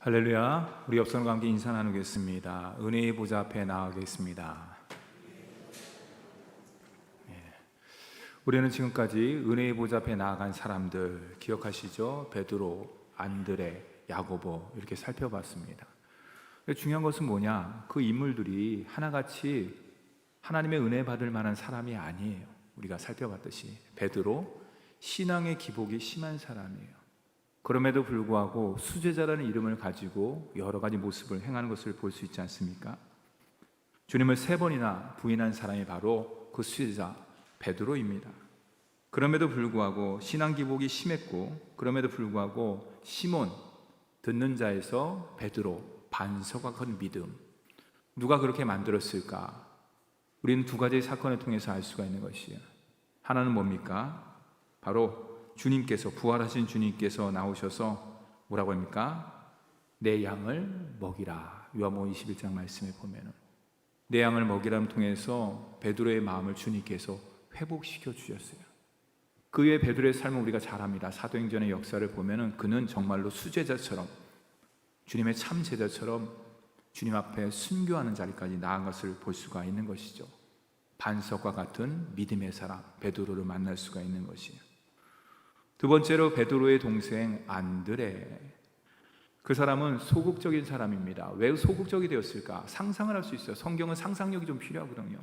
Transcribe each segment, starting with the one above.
할렐루야. 우리 옆선과 함께 인사 나누겠습니다. 은혜의 보좌 앞에 나가겠습니다. 예. 우리는 지금까지 은혜의 보좌 앞에 나아간 사람들 기억하시죠? 베드로, 안드레, 야고보 이렇게 살펴봤습니다. 중요한 것은 뭐냐? 그 인물들이 하나같이 하나님의 은혜 받을 만한 사람이 아니에요. 우리가 살펴봤듯이 베드로 신앙의 기복이 심한 사람이에요. 그럼에도 불구하고 수제자라는 이름을 가지고 여러 가지 모습을 행하는 것을 볼 수 있지 않습니까? 주님을 세 번이나 부인한 사람이 바로 그 수제자 베드로입니다. 그럼에도 불구하고 신앙 기복이 심했고 그럼에도 불구하고 시몬 듣는 자에서 베드로 반석과 큰 믿음 누가 그렇게 만들었을까? 우리는 두 가지 사건을 통해서 알 수가 있는 것이에요. 하나는 뭡니까? 바로 주님께서 부활하신 주님께서 나오셔서 뭐라고 합니까? 내 양을 먹이라. 요한복음 21장 말씀에 보면은 내 양을 먹이람 통해서 베드로의 마음을 주님께서 회복시켜 주셨어요. 그 외에 베드로의 삶을 우리가 잘 압니다. 사도행전의 역사를 보면은 그는 정말로 수제자처럼 주님의 참 제자처럼 주님 앞에 순교하는 자리까지 나아간 것을 볼 수가 있는 것이죠. 반석과 같은 믿음의 사람 베드로를 만날 수가 있는 것이에요. 두 번째로 베드로의 동생 안드레. 그 사람은 소극적인 사람입니다. 왜 소극적이 되었을까? 상상을 할 수 있어요. 성경은 상상력이 좀 필요하거든요.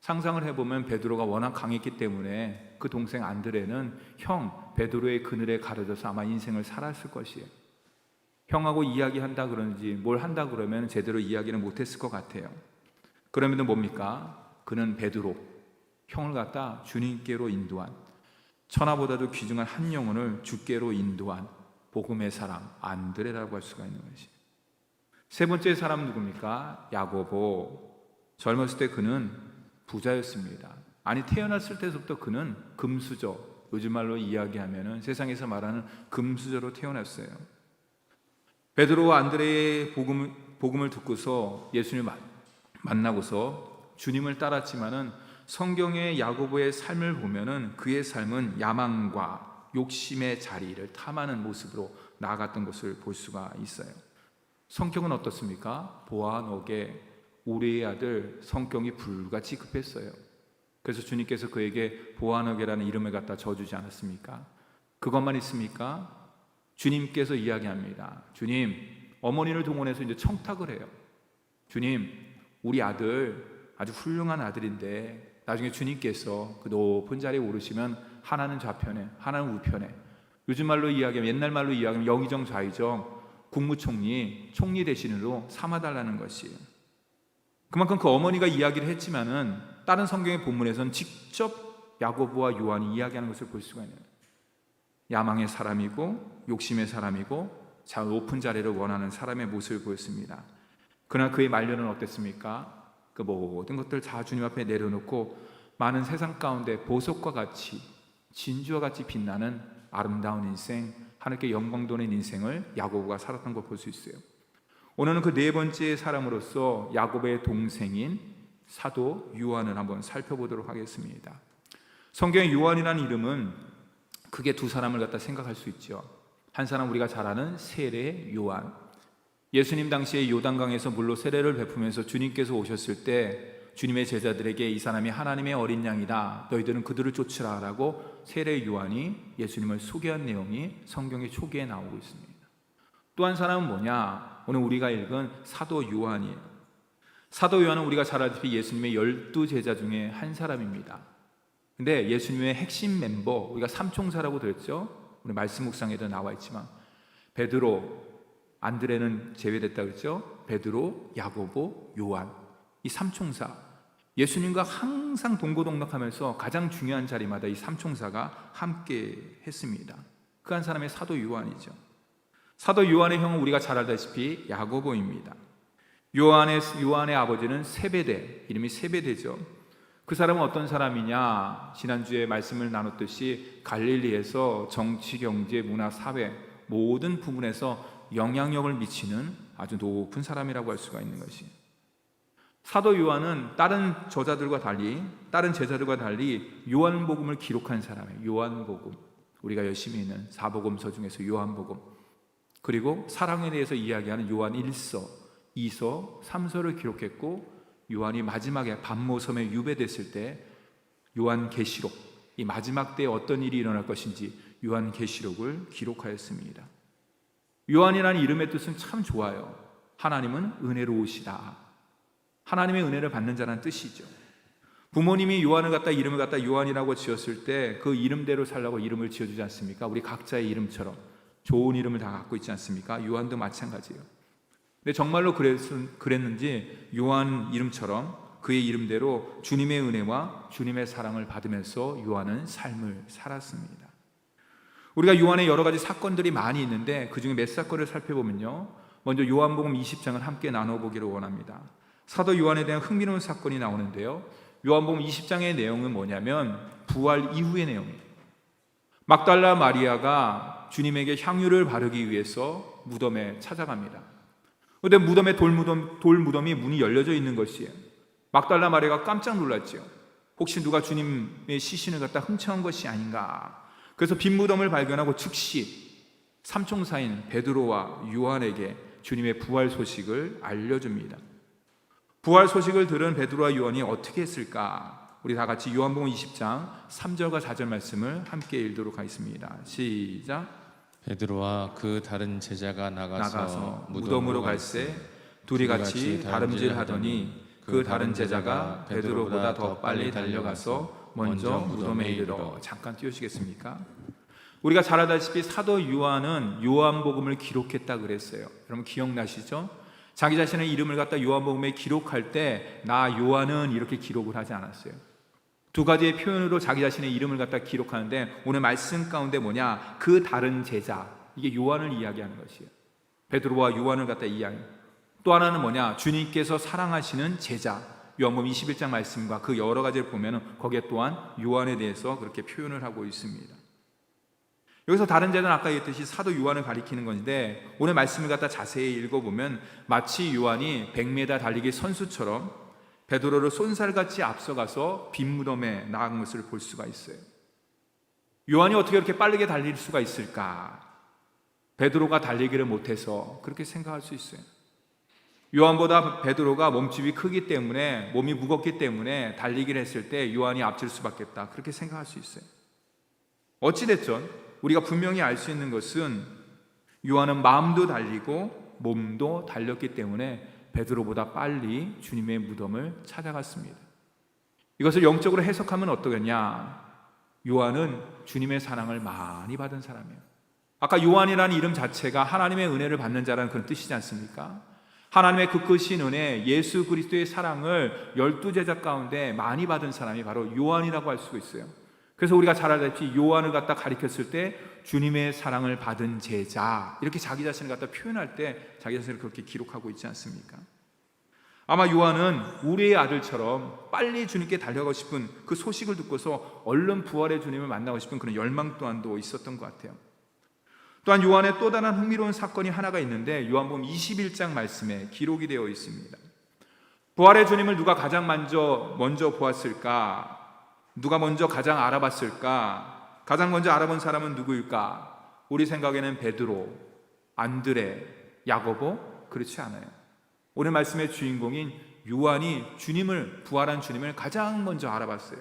상상을 해보면 베드로가 워낙 강했기 때문에 그 동생 안드레는 형 베드로의 그늘에 가려져서 아마 인생을 살았을 것이에요. 형하고 이야기한다 그러는지 뭘 한다 그러면 제대로 이야기는 못했을 것 같아요. 그러면 뭡니까? 그는 베드로 형을 갖다 주님께로 인도한 천하보다도 귀중한 한 영혼을 주께로 인도한 복음의 사람 안드레라고 할 수가 있는 것이. 세 번째 사람 누굽니까? 야고보. 젊었을 때 그는 부자였습니다. 아니 태어났을 때부터 그는 금수저. 요즘 말로 이야기하면은 세상에서 말하는 금수저로 태어났어요. 베드로와 안드레의 복음, 복음을 듣고서 예수님을 만나고서 주님을 따랐지만은 성경의 야고보의 삶을 보면은 그의 삶은 야망과 욕심의 자리를 탐하는 모습으로 나아갔던 것을 볼 수가 있어요. 성격은 어떻습니까? 보아너게 우리의 아들 성격이 불같이 급했어요. 그래서 주님께서 그에게 보아너게라는 이름을 갖다 줘주지 않았습니까? 그것만 있습니까? 주님께서 이야기합니다. 주님, 어머니를 동원해서 이제 청탁을 해요. 주님, 우리 아들 아주 훌륭한 아들인데 나중에 주님께서 그 높은 자리에 오르시면 하나는 좌편에, 하나는 우편에. 요즘 말로 이야기하면 옛날 말로 이야기하면 영의정 좌의정 국무총리 총리 대신으로 삼아달라는 것이에요. 그만큼 그 어머니가 이야기를 했지만은 다른 성경의 본문에서는 직접 야고보와 요한이 이야기하는 것을 볼 수가 있는 야망의 사람이고 욕심의 사람이고 자 높은 자리를 원하는 사람의 모습을 보였습니다. 그러나 그의 말년은 어땠습니까? 그 모든 것들 다 주님 앞에 내려놓고 많은 세상 가운데 보석과 같이 진주와 같이 빛나는 아름다운 인생, 하나님께 영광 도는 인생을 야고보가 살았던 걸 볼 수 있어요. 오늘은 그 네 번째 사람으로서 야고보의 동생인 사도 요한을 한번 살펴보도록 하겠습니다. 성경의 요한이라는 이름은 크게 두 사람을 갖다 생각할 수 있죠. 한 사람 우리가 잘 아는 세례 요한, 예수님 당시에 요단강에서 물로 세례를 베푸면서 주님께서 오셨을 때 주님의 제자들에게 이 사람이 하나님의 어린 양이다. 너희들은 그들을 쫓으라라고 세례 요한이 예수님을 소개한 내용이 성경의 초기에 나오고 있습니다. 또 한 사람은 뭐냐? 오늘 우리가 읽은 사도 요한이에요. 사도 요한은 우리가 잘 알다시피 예수님의 열두 제자 중에 한 사람입니다. 근데 예수님의 핵심 멤버, 우리가 삼총사라고 들었죠? 우리 말씀 묵상에도 나와 있지만 베드로, 안드레는 제외됐다 그랬죠? 베드로, 야고보, 요한 이 삼총사 예수님과 항상 동고동락하면서 가장 중요한 자리마다 이 삼총사가 함께 했습니다. 그 한 사람의 사도 요한이죠. 사도 요한의 형은 우리가 잘 알다시피 야고보입니다. 요한의 요한의 아버지는 세베대 이름이 세베대죠. 그 사람은 어떤 사람이냐? 지난주에 말씀을 나눴듯이 갈릴리에서 정치, 경제, 문화, 사회 모든 부분에서 영향력을 미치는 아주 높은 사람이라고 할 수가 있는 것이. 사도 요한은 다른 저자들과 달리 다른 제자들과 달리 요한복음을 기록한 사람이에요. 요한복음. 우리가 열심히 있는 사복음서 중에서 요한복음. 그리고 사랑에 대해서 이야기하는 요한 1서, 2서, 3서를 기록했고 요한이 마지막에 반모섬에 유배됐을 때 요한 계시록 이 마지막 때에 어떤 일이 일어날 것인지 요한 계시록을 기록하였습니다. 요한이라는 이름의 뜻은 참 좋아요. 하나님은 은혜로우시다. 하나님의 은혜를 받는 자라는 뜻이죠. 부모님이 요한을 갖다 이름을 갖다 요한이라고 지었을 때 그 이름대로 살라고 이름을 지어주지 않습니까? 우리 각자의 이름처럼 좋은 이름을 다 갖고 있지 않습니까? 요한도 마찬가지예요. 근데 정말로 그랬, 그랬는지 요한 이름처럼 그의 이름대로 주님의 은혜와 주님의 사랑을 받으면서 요한은 삶을 살았습니다. 우리가 요한의 여러 가지 사건들이 많이 있는데 그 중에 몇 사건을 살펴보면요. 먼저 요한복음 20장을 함께 나눠보기를 원합니다. 사도 요한에 대한 흥미로운 사건이 나오는데요. 요한복음 20장의 내용은 뭐냐면 부활 이후의 내용이에요. 막달라 마리아가 주님에게 향유를 바르기 위해서 무덤에 찾아갑니다. 그런데 무덤에 돌무덤, 돌무덤이 문이 열려져 있는 것이에요. 막달라 마리아가 깜짝 놀랐지요. 혹시 누가 주님의 시신을 갖다 훔쳐온 것이 아닌가. 그래서 빈 무덤을 발견하고 즉시 삼총사인 베드로와 요한에게 주님의 부활 소식을 알려줍니다. 부활 소식을 들은 베드로와 요한이 어떻게 했을까? 우리 다 같이 요한복음 20장 3절과 4절 말씀을 함께 읽도록 하겠습니다. 시작. 베드로와 그 다른 제자가 나가서, 나가서 무덤으로 갈새 둘이 같이 다름질하더니 그 다른 제자가 베드로보다 더 빨리 달려가서 먼저 무덤에 이르러 잠깐 띄우시겠습니까? 우리가 잘 알다시피 사도 요한은 요한복음을 기록했다 그랬어요. 여러분 기억나시죠? 자기 자신의 이름을 갖다 요한복음에 기록할 때 나 요한은 이렇게 기록을 하지 않았어요. 두 가지의 표현으로 자기 자신의 이름을 갖다 기록하는데 오늘 말씀 가운데 뭐냐? 그 다른 제자. 이게 요한을 이야기하는 것이에요. 베드로와 요한을 갖다 이야기. 또 하나는 뭐냐? 주님께서 사랑하시는 제자. 요한복음 21장 말씀과 그 여러 가지를 보면은 거기에 또한 요한에 대해서 그렇게 표현을 하고 있습니다. 여기서 다른 제자는 아까 얘기했듯이 사도 요한을 가리키는 건데 오늘 말씀을 갖다 자세히 읽어보면 마치 요한이 100m 달리기 선수처럼 베드로를 쏜살같이 앞서가서 빈 무덤에 나간 것을 볼 수가 있어요. 요한이 어떻게 이렇게 빠르게 달릴 수가 있을까? 베드로가 달리기를 못해서 그렇게 생각할 수 있어요. 요한보다 베드로가 몸집이 크기 때문에 몸이 무겁기 때문에 달리기를 했을 때 요한이 앞질 수밖에 없다. 그렇게 생각할 수 있어요. 어찌됐든 우리가 분명히 알 수 있는 것은 요한은 마음도 달리고 몸도 달렸기 때문에 베드로보다 빨리 주님의 무덤을 찾아갔습니다. 이것을 영적으로 해석하면 어떠겠냐? 요한은 주님의 사랑을 많이 받은 사람이에요. 아까 요한이라는 이름 자체가 하나님의 은혜를 받는 자라는 그런 뜻이지 않습니까? 하나님의 그 크신 은혜, 예수 그리스도의 사랑을 열두 제자 가운데 많이 받은 사람이 바로 요한이라고 할 수 있어요. 그래서 우리가 잘 알다시피 요한을 갖다 가리켰을 때 주님의 사랑을 받은 제자 이렇게 자기 자신을 갖다 표현할 때 자기 자신을 그렇게 기록하고 있지 않습니까? 아마 요한은 우리의 아들처럼 빨리 주님께 달려가고 싶은 그 소식을 듣고서 얼른 부활의 주님을 만나고 싶은 그런 열망 또한도 있었던 것 같아요. 또한 요한의 또 다른 흥미로운 사건이 하나가 있는데 요한복음 21장 말씀에 기록이 되어 있습니다. 부활의 주님을 누가 가장 먼저 먼저 보았을까? 누가 먼저 가장 알아봤을까? 가장 먼저 알아본 사람은 누구일까? 우리 생각에는 베드로, 안드레, 야고보 그렇지 않아요. 오늘 말씀의 주인공인 요한이 주님을 부활한 주님을 가장 먼저 알아봤어요.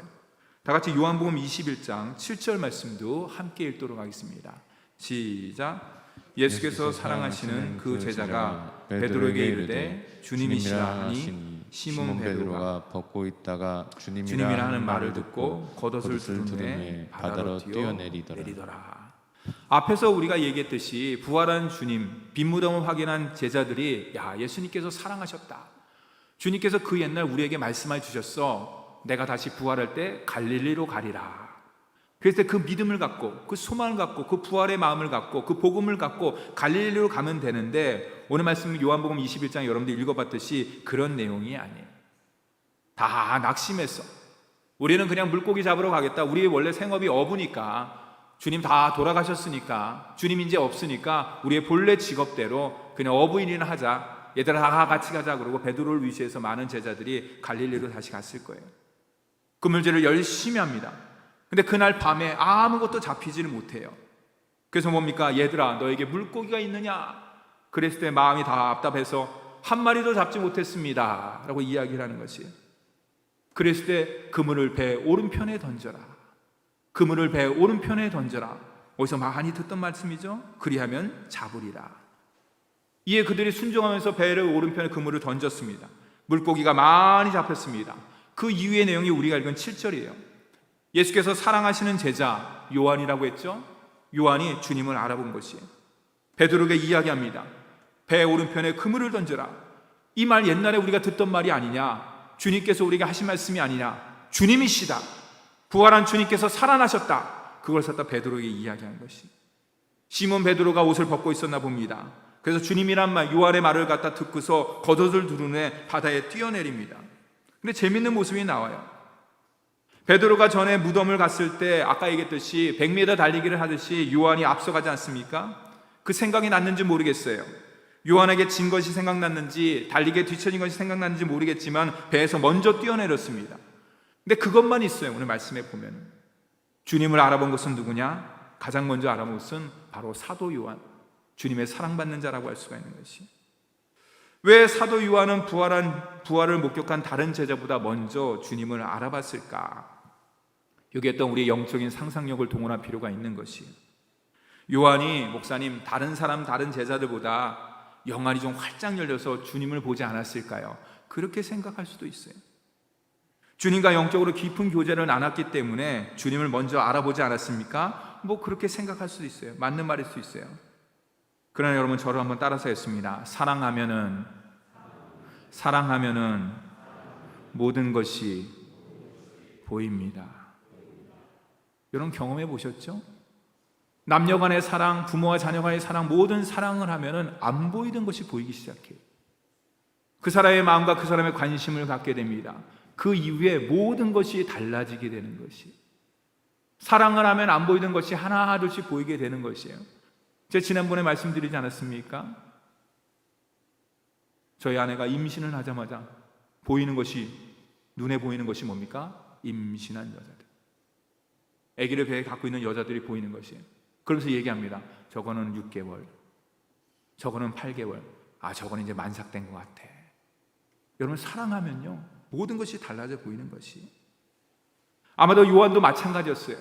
다 같이 요한복음 21장 7절 말씀도 함께 읽도록 하겠습니다. 시작. 예수께서 사랑하시는 그 제자가 베드로에게 이르되 주님이시라 하니 시몬 베드로가 벗고 있다가 주님이라, 하는 말을 듣고 겉옷을 두름에 바다로 바다로 뛰어 뛰어내리더라. 내리더라. 앞에서 우리가 얘기했듯이 부활한 주님 빈무덤을 확인한 제자들이 야 예수님께서 사랑하셨다. 주님께서 그 옛날 우리에게 말씀해 주셨어. 내가 다시 부활할 때 갈릴리로 가리라. 그래서 그 믿음을 갖고 그 소망을 갖고 그 부활의 마음을 갖고 그 복음을 갖고 갈릴리로 가면 되는데 오늘 말씀 요한복음 21장 여러분들 읽어봤듯이 그런 내용이 아니에요. 다 낙심했어. 우리는 그냥 물고기 잡으러 가겠다. 우리 원래 생업이 어부니까 주님 다 돌아가셨으니까 주님 이제 없으니까 우리의 본래 직업대로 그냥 어부인이나 하자. 얘들아 다 같이 가자 그러고 베드로를 위시해서 많은 제자들이 갈릴리로 다시 갔을 거예요. 그물질을 열심히 합니다. 근데 그날 밤에 아무것도 잡히지를 못해요. 그래서 뭡니까? 얘들아, 너에게 물고기가 있느냐? 그랬을 때 마음이 다 답답해서 한 마리도 잡지 못했습니다. 라고 이야기를 하는 것이에요. 그랬을 때 그물을 배 오른편에 던져라. 그물을 배 오른편에 던져라. 어디서 많이 듣던 말씀이죠? 그리하면 잡으리라. 이에 그들이 순종하면서 배를 오른편에 그물을 던졌습니다. 물고기가 많이 잡혔습니다. 그 이후의 내용이 우리가 읽은 7절이에요. 예수께서 사랑하시는 제자 요한이라고 했죠. 요한이 주님을 알아본 것이에요. 베드로에게 이야기합니다. 배 오른편에 그물을 던져라. 이 말 옛날에 우리가 듣던 말이 아니냐? 주님께서 우리에게 하신 말씀이 아니냐? 주님이시다. 부활한 주님께서 살아나셨다. 그걸 갖다 베드로에게 이야기한 것이. 시몬 베드로가 옷을 벗고 있었나 봅니다. 그래서 주님이란 말 요한의 말을 갖다 듣고서 겉옷을 두르네 바다에 뛰어내립니다. 근데 재밌는 모습이 나와요. 베드로가 전에 무덤을 갔을 때 아까 얘기했듯이 100m 달리기를 하듯이 요한이 앞서가지 않습니까? 그 생각이 났는지 모르겠어요. 요한에게 진 것이 생각났는지 달리기에 뒤처진 것이 생각났는지 모르겠지만 배에서 먼저 뛰어내렸습니다. 근데 그것만 있어요. 오늘 말씀에 보면 주님을 알아본 것은 누구냐? 가장 먼저 알아본 것은 바로 사도 요한. 주님의 사랑받는 자라고 할 수가 있는 것이. 왜 사도 요한은 부활한 부활을 목격한 다른 제자보다 먼저 주님을 알아봤을까? 여기 했던 우리의 영적인 상상력을 동원할 필요가 있는 것이. 요한이 목사님 다른 사람 다른 제자들보다 영안이 좀 활짝 열려서 주님을 보지 않았을까요? 그렇게 생각할 수도 있어요. 주님과 영적으로 깊은 교제를 나눴기 때문에 주님을 먼저 알아보지 않았습니까? 뭐 그렇게 생각할 수도 있어요. 맞는 말일 수 있어요. 그러나 여러분 저를 한번 따라서 했습니다. 사랑하면은 사랑하면은 모든 것이 보입니다. 여러분 경험해 보셨죠? 남녀 간의 사랑, 부모와 자녀 간의 사랑, 모든 사랑을 하면은 안 보이던 것이 보이기 시작해요. 그 사람의 마음과 그 사람의 관심을 갖게 됩니다. 그 이후에 모든 것이 달라지게 되는 것이. 사랑을 하면 안 보이던 것이 하나둘씩 보이게 되는 것이에요. 제가 지난번에 말씀드리지 않았습니까? 저희 아내가 임신을 하자마자 보이는 것이 눈에 보이는 것이 뭡니까? 임신한 여자들. 아기를 배에 갖고 있는 여자들이 보이는 것이에요. 그러면서 얘기합니다. 저거는 6개월. 저거는 8개월. 아, 저거는 이제 만삭된 것 같아. 여러분 사랑하면요. 모든 것이 달라져 보이는 것이. 아마도 요한도 마찬가지였어요.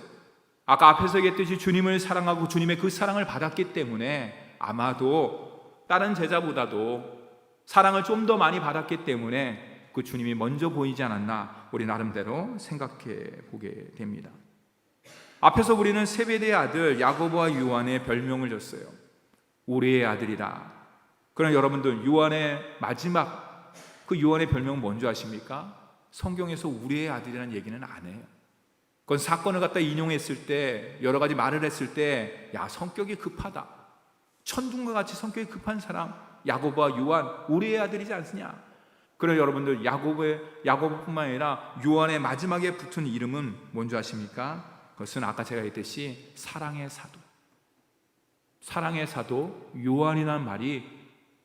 아까 앞에서 얘기했듯이 주님을 사랑하고 주님의 그 사랑을 받았기 때문에 아마도 다른 제자보다도 사랑을 좀 더 많이 받았기 때문에 그 주님이 먼저 보이지 않았나 우리 나름대로 생각해 보게 됩니다. 앞에서 우리는 세베대의 아들 야고보와 요한의 별명을 줬어요. 우리의 아들이다. 그러나 여러분들 요한의 마지막 그 요한의 별명은 뭔지 아십니까? 성경에서 우리의 아들이라는 얘기는 안 해요. 그건 사건을 갖다 인용했을 때 여러 가지 말을 했을 때 야 성격이 급하다. 천둥과 같이 성격이 급한 사람 야고보와 요한 우리의 아들이지 않느냐. 그런 여러분들 야고보의 야고보뿐만 아니라 요한의 마지막에 붙은 이름은 뭔지 아십니까? 그것은 아까 제가 했듯이 사랑의 사도. 사랑의 사도 요한이라는 말이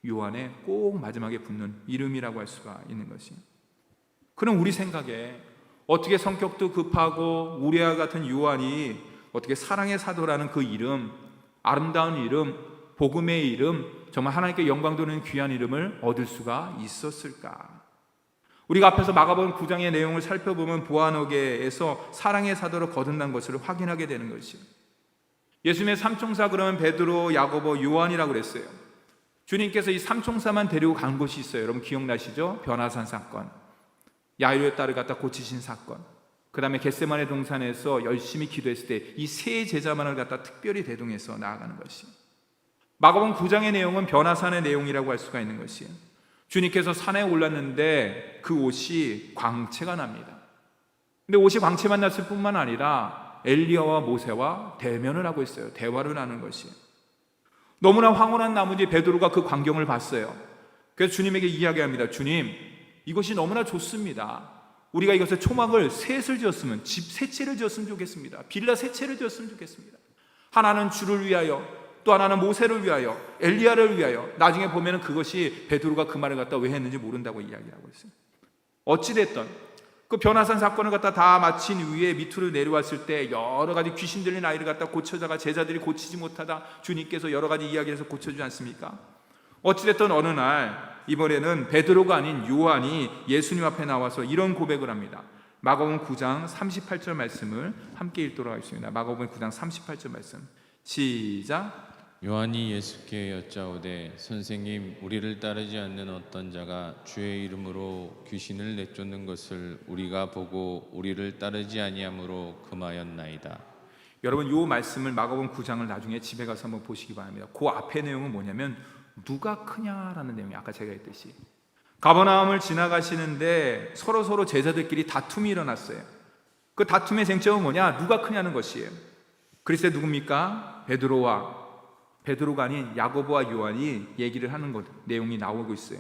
요한의 꼭 마지막에 붙는 이름이라고 할 수가 있는 것이. 그럼 우리 생각에 어떻게 성격도 급하고 우리와 같은 요한이 어떻게 사랑의 사도라는 그 이름, 아름다운 이름, 복음의 이름, 정말 하나님께 영광 도는 귀한 이름을 얻을 수가 있었을까? 우리가 앞에서 마가복음 9장의 내용을 살펴보면 보아노게에서 사랑의 사도로 거듭난 것을 확인하게 되는 것이요. 예수님의 삼총사 그러면 베드로, 야고보, 요한이라고 그랬어요. 주님께서 이 삼총사만 데리고 간 곳이 있어요. 여러분 기억나시죠? 변화산 사건. 야이로의 딸을 갖다 고치신 사건. 그 다음에 겟세만의 동산에서 열심히 기도했을 때 이 세 제자만을 갖다 특별히 대동해서 나아가는 것이. 마가복음 9장의 내용은 변화산의 내용이라고 할 수가 있는 것이에요. 주님께서 산에 올랐는데 그 옷이 광채가 납니다. 근데 옷이 광채만 났을 뿐만 아니라 엘리야와 모세와 대면을 하고 있어요. 대화를 하는 것이. 너무나 황홀한 나머지 베드로가 그 광경을 봤어요. 그래서 주님에게 이야기합니다. 주님, 이것이 너무나 좋습니다. 우리가 이것에 초막을 셋을 지었으면 집 세 채를 지었으면 좋겠습니다. 빌라 세 채를 지었으면 좋겠습니다. 하나는 주를 위하여 또 하나는 모세를 위하여 엘리야를 위하여 나중에 보면은 그것이 베드로가 그 말을 갖다 왜 했는지 모른다고 이야기하고 있어요. 어찌 됐던 그 변화산 사건을 갖다 다 마친 후에 밑으로 내려왔을 때 여러 가지 귀신 들린 아이를 갖다 고쳐다가 제자들이 고치지 못하다 주님께서 여러 가지 이야기해서 고쳐주지 않습니까? 어찌됐든 어느 날 이번에는 베드로가 아닌 요한이 예수님 앞에 나와서 이런 고백을 합니다. 마가복음 9장 38절 말씀을 함께 읽도록 하겠습니다. 마가복음 9장 38절 말씀. 시작. 요한이 예수께 여짜오되 선생님 우리를 따르지 않는 어떤 자가 주의 이름으로 귀신을 내쫓는 것을 우리가 보고 우리를 따르지 아니함으로 금하였나이다. 여러분 요 말씀을 마가복음 9장을 나중에 집에 가서 한번 보시기 바랍니다. 그 앞에 내용은 뭐냐면 누가 크냐라는 내용이 아까 제가 했듯이 가버나움을 지나가시는데 서로 서로 제자들끼리 다툼이 일어났어요. 그 다툼의 쟁점은 뭐냐? 누가 크냐는 것이에요. 그리스도의 누굽니까? 베드로와 베드로가 아닌 야고보와 요한이 얘기를 하는 것 내용이 나오고 있어요.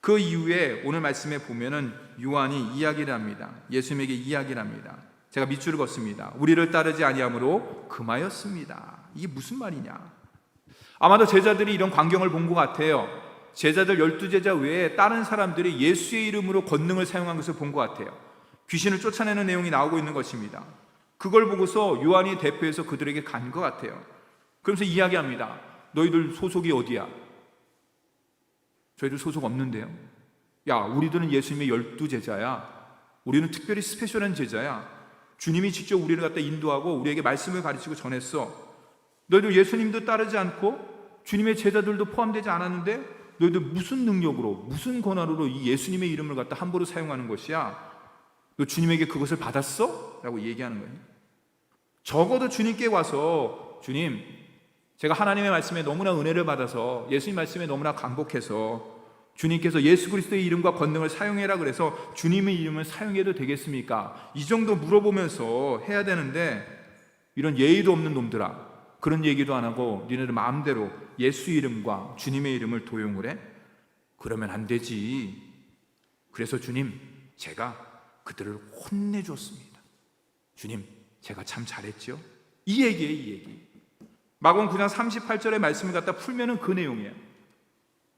그 이후에 오늘 말씀에 보면은 요한이 이야기를 합니다. 예수님에게 이야기를 합니다. 제가 밑줄을 걷습니다. 우리를 따르지 아니함으로 금하였습니다. 이게 무슨 말이냐? 아마도 제자들이 이런 광경을 본 것 같아요. 제자들 열두 제자 외에 다른 사람들이 예수의 이름으로 권능을 사용한 것을 본 것 같아요. 귀신을 쫓아내는 내용이 나오고 있는 것입니다. 그걸 보고서 요한이 대표해서 그들에게 간 것 같아요. 그러면서 이야기합니다. 너희들 소속이 어디야? 저희들 소속 없는데요. 야, 우리들은 예수님의 열두 제자야. 우리는 특별히 스페셜한 제자야. 주님이 직접 우리를 갖다 인도하고 우리에게 말씀을 가르치고 전했어. 너희들 예수님도 따르지 않고 주님의 제자들도 포함되지 않았는데 너희들 무슨 능력으로 무슨 권한으로 이 예수님의 이름을 갖다 함부로 사용하는 것이야? 너 주님에게 그것을 받았어? 라고 얘기하는 거예요. 적어도 주님께 와서 주님, 제가 하나님의 말씀에 너무나 은혜를 받아서 예수님 말씀에 너무나 감복해서 주님께서 예수 그리스도의 이름과 권능을 사용해라 그래서 주님의 이름을 사용해도 되겠습니까? 이 정도 물어보면서 해야 되는데 이런 예의도 없는 놈들아 그런 얘기도 안 하고 니네들 마음대로 예수 이름과 주님의 이름을 도용을 해? 그러면 안 되지. 그래서 주님 제가 그들을 혼내줬습니다. 주님 제가 참 잘했죠? 이 얘기예요 이 얘기. 마공 9장 38절의 말씀을 갖다 풀면은 그 내용이에요.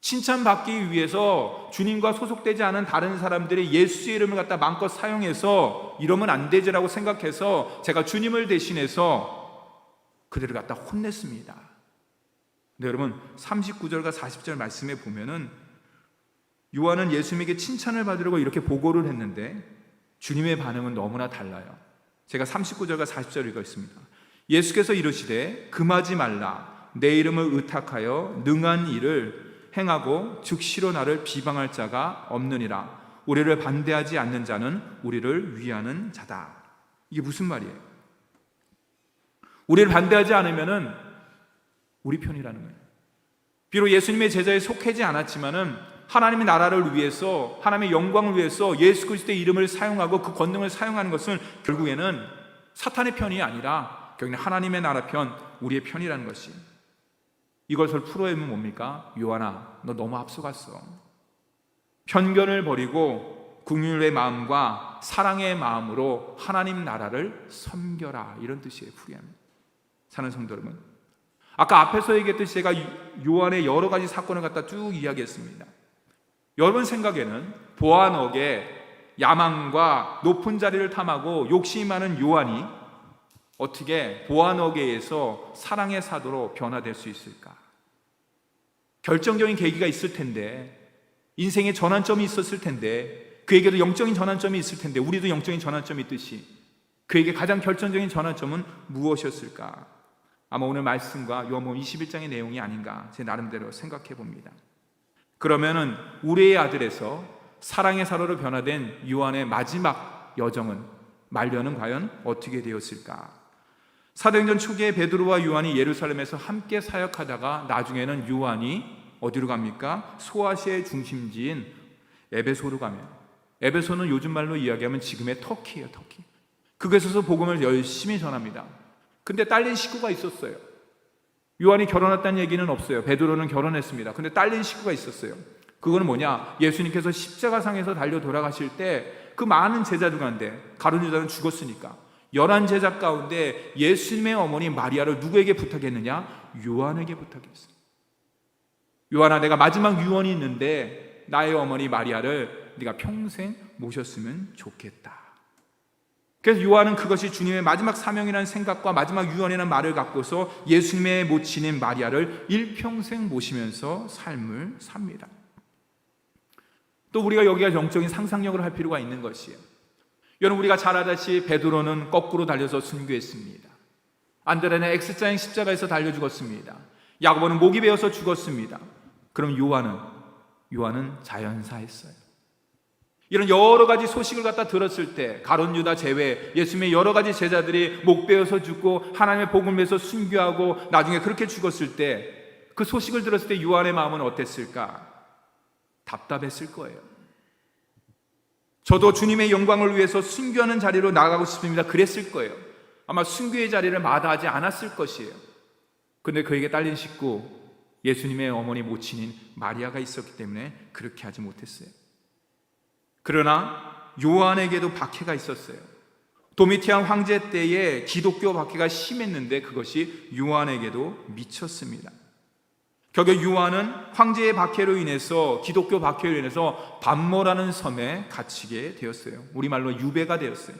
칭찬받기 위해서 주님과 소속되지 않은 다른 사람들이 예수의 이름을 갖다 마음껏 사용해서 이러면 안 되지라고 생각해서 제가 주님을 대신해서 그들을 갖다 혼냈습니다. 근데 여러분 39절과 40절 말씀에 보면은 요한은 예수님에게 칭찬을 받으려고 이렇게 보고를 했는데 주님의 반응은 너무나 달라요. 제가 39절과 40절 읽었습니다. 예수께서 이르시되 금하지 말라 내 이름을 의탁하여 능한 일을 행하고 즉시로 나를 비방할 자가 없느니라 우리를 반대하지 않는 자는 우리를 위하는 자다. 이게 무슨 말이에요? 우리를 반대하지 않으면은 우리 편이라는 거예요. 비록 예수님의 제자에 속하지 않았지만은 하나님의 나라를 위해서 하나님의 영광을 위해서 예수 그리스도의 이름을 사용하고 그 권능을 사용하는 것은 결국에는 사탄의 편이 아니라 결국엔 하나님의 나라 편, 우리의 편이라는 것이. 이것을 풀어내면 뭡니까? 요한아, 너 너무 앞서갔어. 편견을 버리고 국률의 마음과 사랑의 마음으로 하나님 나라를 섬겨라. 이런 뜻이에요, 풀이하면. 사는 성도 여러분. 아까 앞에서 얘기했듯이 제가 요한의 여러 가지 사건을 갖다 쭉 이야기했습니다. 여러분 생각에는 보안옥에 야망과 높은 자리를 탐하고 욕심이 많은 요한이 어떻게 보안옥에서 사랑의 사도로 변화될 수 있을까? 결정적인 계기가 있을 텐데 인생의 전환점이 있었을 텐데 그에게도 영적인 전환점이 있을 텐데 우리도 영적인 전환점이 있듯이 그에게 가장 결정적인 전환점은 무엇이었을까? 아마 오늘 말씀과 요한복음 21장의 내용이 아닌가 제 나름대로 생각해 봅니다. 그러면은 우리의 아들에서 사랑의 사로로 변화된 요한의 마지막 여정은 말년은 과연 어떻게 되었을까? 사도행전 초기에 베드로와 요한이 예루살렘에서 함께 사역하다가 나중에는 요한이 어디로 갑니까? 소아시아의 중심지인 에베소로 가면 에베소는 요즘 말로 이야기하면 지금의 터키예요, 터키. 그곳에서 복음을 열심히 전합니다. 근데 딸린 식구가 있었어요. 요한이 결혼했다는 얘기는 없어요. 베드로는 결혼했습니다. 근데 딸린 식구가 있었어요. 그거는 뭐냐? 예수님께서 십자가상에서 달려 돌아가실 때 그 많은 제자들 가운데 가룟 유다는 죽었으니까 열한 제자 가운데 예수님의 어머니 마리아를 누구에게 부탁했느냐? 요한에게 부탁했어요. 요한아 내가 마지막 유언이 있는데 나의 어머니 마리아를 네가 평생 모셨으면 좋겠다. 그래서 요한은 그것이 주님의 마지막 사명이라는 생각과 마지막 유언이라는 말을 갖고서 예수님의 모친인 마리아를 일평생 모시면서 삶을 삽니다. 또 우리가 여기가 영적인 상상력을 할 필요가 있는 것이에요. 여러분 우리가 잘 알다시피 베드로는 거꾸로 달려서 순교했습니다. 안드레는 X자형 십자가에서 달려 죽었습니다. 야고보는 목이 베어서 죽었습니다. 그럼 요한은 요한은 자연사했어요. 이런 여러 가지 소식을 갖다 들었을 때 가론 유다 제외 예수님의 여러 가지 제자들이 목 베어서 죽고 하나님의 복음을 위해서 순교하고 나중에 그렇게 죽었을 때 그 소식을 들었을 때 요한의 마음은 어땠을까? 답답했을 거예요. 저도 주님의 영광을 위해서 순교하는 자리로 나가고 싶습니다. 그랬을 거예요. 아마 순교의 자리를 마다하지 않았을 것이에요. 근데 그에게 딸린 식구 예수님의 어머니 모친인 마리아가 있었기 때문에 그렇게 하지 못했어요. 그러나 요한에게도 박해가 있었어요. 도미티안 황제 때에 기독교 박해가 심했는데 그것이 요한에게도 미쳤습니다. 결국 요한은 황제의 박해로 인해서 기독교 박해로 인해서 반모라는 섬에 갇히게 되었어요. 우리말로 유배가 되었어요.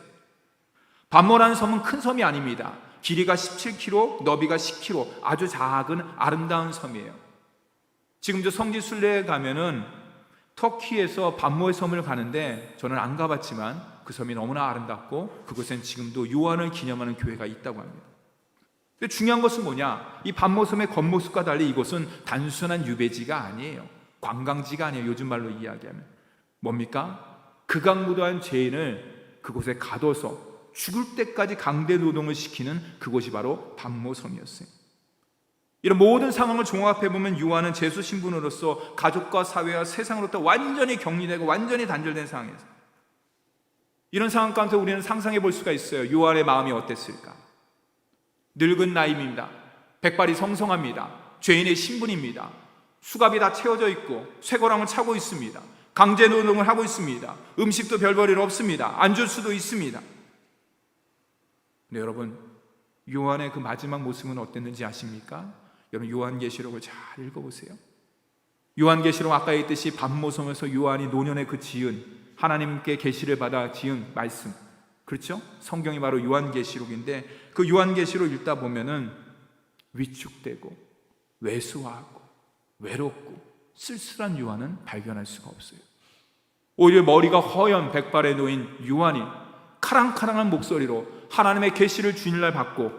반모라는 섬은 큰 섬이 아닙니다. 길이가 17km, 너비가 10km, 아주 작은 아름다운 섬이에요. 지금 저 성지 순례에 가면은 터키에서 반모의 섬을 가는데 저는 안 가봤지만 그 섬이 너무나 아름답고 그곳엔 지금도 요한을 기념하는 교회가 있다고 합니다. 근데 중요한 것은 뭐냐? 이 반모섬의 겉모습과 달리 이곳은 단순한 유배지가 아니에요. 관광지가 아니에요. 요즘 말로 이야기하면. 뭡니까? 극악무도한 죄인을 그곳에 가둬서 죽을 때까지 강제 노동을 시키는 그곳이 바로 반모섬이었어요. 이런 모든 상황을 종합해 보면 요한은 제수 신분으로서 가족과 사회와 세상으로부터 완전히 격리되고 완전히 단절된 상황이었어요. 이런 상황 가운데 우리는 상상해 볼 수가 있어요. 요한의 마음이 어땠을까? 늙은 나이입니다. 백발이 성성합니다. 죄인의 신분입니다. 수갑이 다 채워져 있고 쇠고랑을 차고 있습니다. 강제 노동을 하고 있습니다. 음식도 별볼일 없습니다. 안 줄 수도 있습니다. 네, 여러분 요한의 그 마지막 모습은 어땠는지 아십니까? 여러분 요한계시록을 잘 읽어보세요. 요한계시록 아까 했듯이 밤모섬에서 요한이 노년에 그 지은 하나님께 계시를 받아 지은 말씀 그렇죠? 성경이 바로 요한계시록인데 그 요한계시록 읽다 보면은 위축되고 왜소하고 외롭고 쓸쓸한 요한은 발견할 수가 없어요. 오히려 머리가 허연 백발에 놓인 요한이 카랑카랑한 목소리로 하나님의 계시를 주일날 받고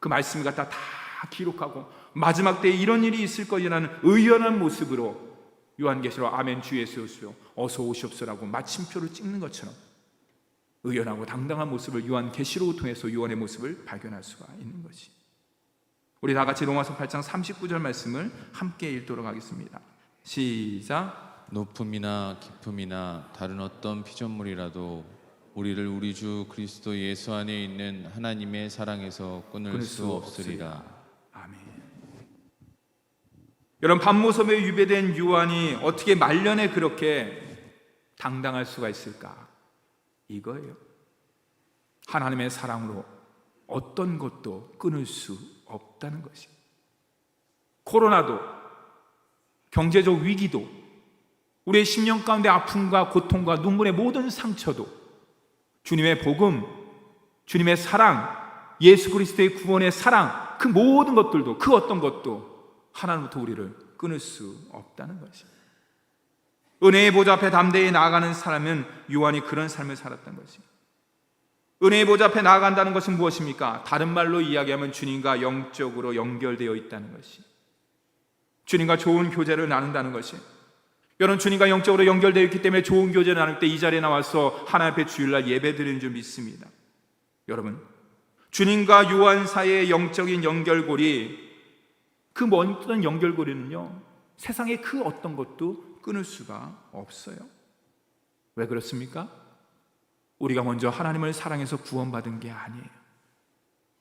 그 말씀을 갖다 다 기록하고 마지막 때에 이런 일이 있을 것이라는 의연한 모습으로 요한계시록 아멘 주 예수여 어서 오시옵소라고 마침표를 찍는 것처럼 의연하고 당당한 모습을 요한 계시록을 통해서 요한의 모습을 발견할 수가 있는 것이. 우리 다 같이 로마서 8장 39절 말씀을 함께 읽도록 하겠습니다. 시작. 높음이나 깊음이나 다른 어떤 피조물이라도 우리를 우리 주 그리스도 예수 안에 있는 하나님의 사랑에서 끊을, 수 없으리라. 여러분 밤모섬에 유배된 요한이 어떻게 말년에 그렇게 당당할 수가 있을까? 이거예요. 하나님의 사랑으로 어떤 것도 끊을 수 없다는 것이. 코로나도 경제적 위기도 우리의 심령 가운데 아픔과 고통과 눈물의 모든 상처도 주님의 복음, 주님의 사랑, 예수 그리스도의 구원의 사랑, 그 모든 것들도 그 어떤 것도 하나님부터 우리를 끊을 수 없다는 것입니다. 은혜의 보좌 앞에 담대히 나아가는 사람은 요한이 그런 삶을 살았던 것입니다. 은혜의 보좌 앞에 나아간다는 것은 무엇입니까? 다른 말로 이야기하면 주님과 영적으로 연결되어 있다는 것이. 주님과 좋은 교제를 나눈다는 것이. 여러분 주님과 영적으로 연결되어 있기 때문에 좋은 교제를 나눌 때 이 자리에 나와서 하나님 앞에 주일날 예배 드리는 줄 믿습니다. 여러분 주님과 요한 사이의 영적인 연결고리 그 먼 연결고리는요 세상의 그 어떤 것도 끊을 수가 없어요. 왜 그렇습니까? 우리가 먼저 하나님을 사랑해서 구원받은 게 아니에요.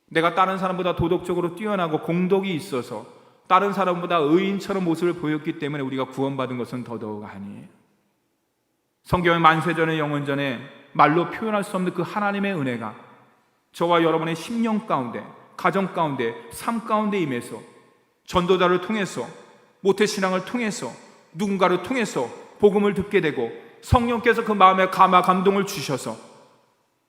내가 다른 사람보다 도덕적으로 뛰어나고 공덕이 있어서 다른 사람보다 의인처럼 모습을 보였기 때문에 우리가 구원받은 것은 더더욱 아니에요. 성경의 만세전의 영원전에 말로 표현할 수 없는 그 하나님의 은혜가 저와 여러분의 심령 가운데, 가정 가운데, 삶 가운데 임해서 전도자를 통해서 모태신앙을 통해서 누군가를 통해서 복음을 듣게 되고 성령께서 그 마음에 감화 감동을 주셔서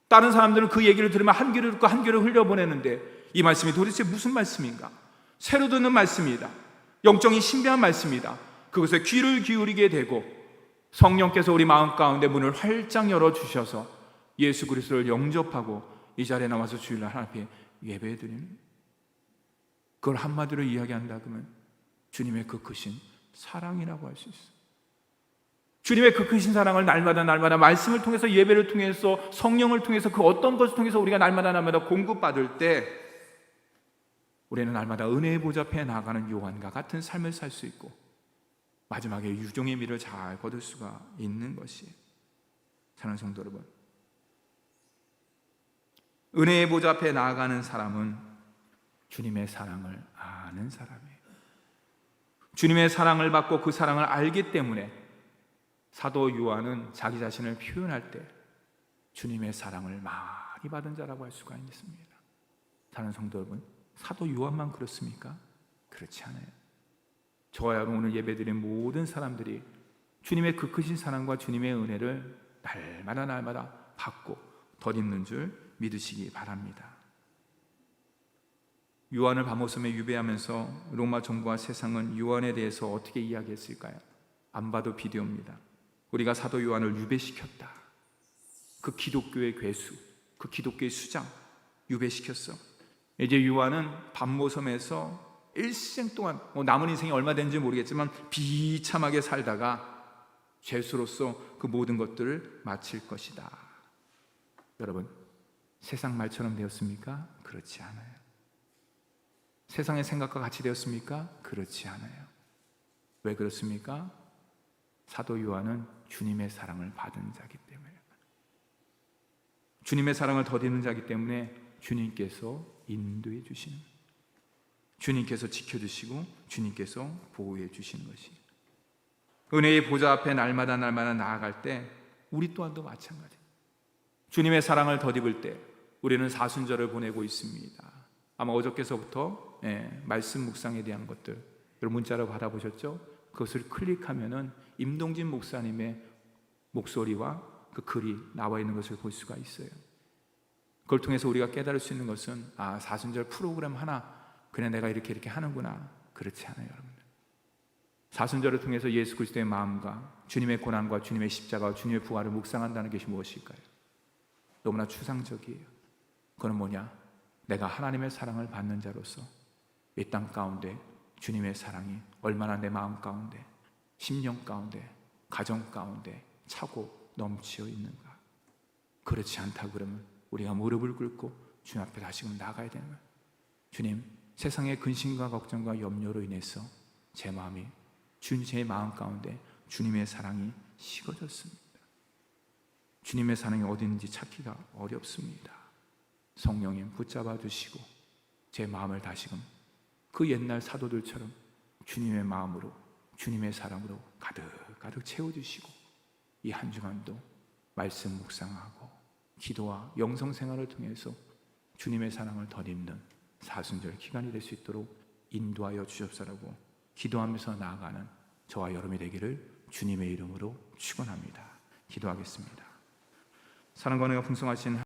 다른 사람들은 그 얘기를 들으면 한 귀를 듣고 한 귀를 흘려보내는데 이 말씀이 도대체 무슨 말씀인가? 새로 듣는 말씀이다. 영적인 신비한 말씀이다. 그것에 귀를 기울이게 되고 성령께서 우리 마음 가운데 문을 활짝 열어 주셔서 예수 그리스도를 영접하고 이 자리에 나와서 주일날 하나님 앞에 예배드리는 그걸 한마디로 이야기한다 그러면 주님의 그 크신 사랑이라고 할 수 있어. 주님의 그 크신 사랑을 날마다 날마다 말씀을 통해서 예배를 통해서 성령을 통해서 그 어떤 것을 통해서 우리가 날마다 날마다 공급받을 때 우리는 날마다 은혜의 보좌 앞에 나아가는 요한과 같은 삶을 살 수 있고 마지막에 유종의 미를 잘 거둘 수가 있는 것이 사는 성도 여러분 은혜의 보좌 앞에 나아가는 사람은 주님의 사랑을 아는 사람이에요. 주님의 사랑을 받고 그 사랑을 알기 때문에 사도 요한은 자기 자신을 표현할 때 주님의 사랑을 많이 받은 자라고 할 수가 있습니다. 사는 성도 여러분, 사도 요한만 그렇습니까? 그렇지 않아요. 저와 여러분 오늘 예배드린 모든 사람들이 주님의 그 크신 사랑과 주님의 은혜를 날마다 날마다 받고 덧 입는 줄 믿으시기 바랍니다. 요한을 밤옷음에 유배하면서 로마 정부와 세상은 요한에 대해서 어떻게 이야기했을까요? 안 봐도 비디오입니다. 우리가 사도 요한을 유배시켰다. 그 기독교의 괴수, 그 기독교의 수장 유배시켰어. 이제 요한은 밤모섬에서 일생 동안 뭐 남은 인생이 얼마 된지 모르겠지만 비참하게 살다가 죄수로서 그 모든 것들을 마칠 것이다. 여러분, 세상 말처럼 되었습니까? 그렇지 않아요. 세상의 생각과 같이 되었습니까? 그렇지 않아요. 왜 그렇습니까? 사도 요한은 주님의 사랑을 받은 자기 때문에 주님의 사랑을 더디는 자기 때문에 주님께서 인도해 주시는 주님께서 지켜주시고 주님께서 보호해 주시는 것이 은혜의 보좌 앞에 날마다 날마다 나아갈 때 우리 또한도 마찬가지 주님의 사랑을 덧입을 때 우리는 사순절을 보내고 있습니다 아마 어저께서부터 예, 말씀 묵상에 대한 것들 여러분 문자로 받아보셨죠? 그것을 클릭하면은 임동진 목사님의 목소리와 그 글이 나와 있는 것을 볼 수가 있어요. 그걸 통해서 우리가 깨달을 수 있는 것은 아 사순절 프로그램 하나 그냥 내가 이렇게 이렇게 하는구나 그렇지 않아요, 여러분. 사순절을 통해서 예수 그리스도의 마음과 주님의 고난과 주님의 십자가와 주님의 부활을 묵상한다는 것이 무엇일까요? 너무나 추상적이에요. 그건 뭐냐? 내가 하나님의 사랑을 받는 자로서 이 땅 가운데 주님의 사랑이 얼마나 내 마음 가운데, 심령 가운데, 가정 가운데 차고 넘치어 있는가? 그렇지 않다 그러면 우리가 무릎을 꿇고 주님 앞에 다시금 나가야 되는 거예요. 주님, 세상의 근심과 걱정과 염려로 인해서 제 마음이 준제 마음 가운데 주님의 사랑이 식어졌습니다. 주님의 사랑이 있는지 찾기가 어렵습니다. 성령님 붙잡아 주시고 제 마음을 다시금 그 옛날 사도들처럼 주님의 마음으로 주님의 사랑으로 가득 가득 채워 주시고 이 한 주간도 말씀 묵상하고 기도와 영성 생활을 통해서 주님의 사랑을 덧입는 사순절 기간이 될 수 있도록 인도하여 주옵소라고 기도하면서 나아가는 저와 여러분이 되기를 주님의 이름으로 축원합니다. 기도하겠습니다. 사랑과 은혜가 풍성하신